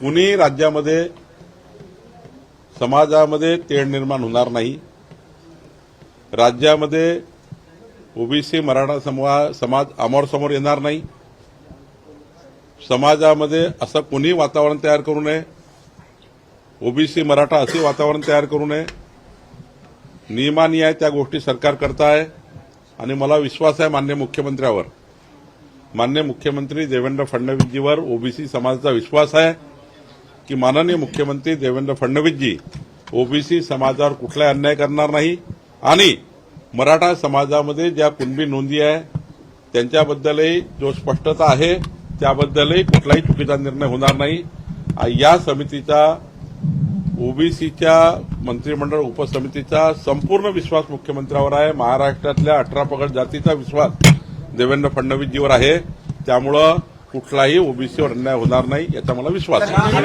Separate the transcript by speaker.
Speaker 1: कुणी राज्यामध्ये समाजामध्ये तेढ निर्माण होणार नाही. राज्यामध्ये ओबीसी मराठा समूह समाज आमोरसमोर येणार नाही. समाजामध्ये असं कोणी वातावरण तयार करू नये? ओबीसी मराठा असे वातावरण तयार करू नये? नियमान्याय त्या गोष्टी सरकार करत आहे आणि मला विश्वास आहे मान्य मुख्यमंत्र्यावर. मान्य मुख्यमंत्री देवेंद्र फडणवीसजीवर ओबीसी समाजाचा विश्वास आहे. की माननीय मुख्यमंत्री देवेंद्र फडणवीसजी ओबीसी समाजावर कुठलाही अन्याय करणार नाही आणि मराठा समाजामध्ये ज्या कुणबी नोंदी आहे त्यांच्याबद्दलही जो स्पष्टता आहे त्याबद्दलही कुठलाही चुकीचा निर्णय होणार नाही. या समितीचा ओबीसीच्या मंत्रिमंडळ उपसमितीचा संपूर्ण विश्वास मुख्यमंत्र्यावर आहे. महाराष्ट्रातल्या अठरा पगड जातीचा विश्वास देवेंद्र फडणवीसजीवर आहे. त्यामुळं कुठलाही ओबीसीवर अन्याय होणार नाही याचा मला विश्वास आहे.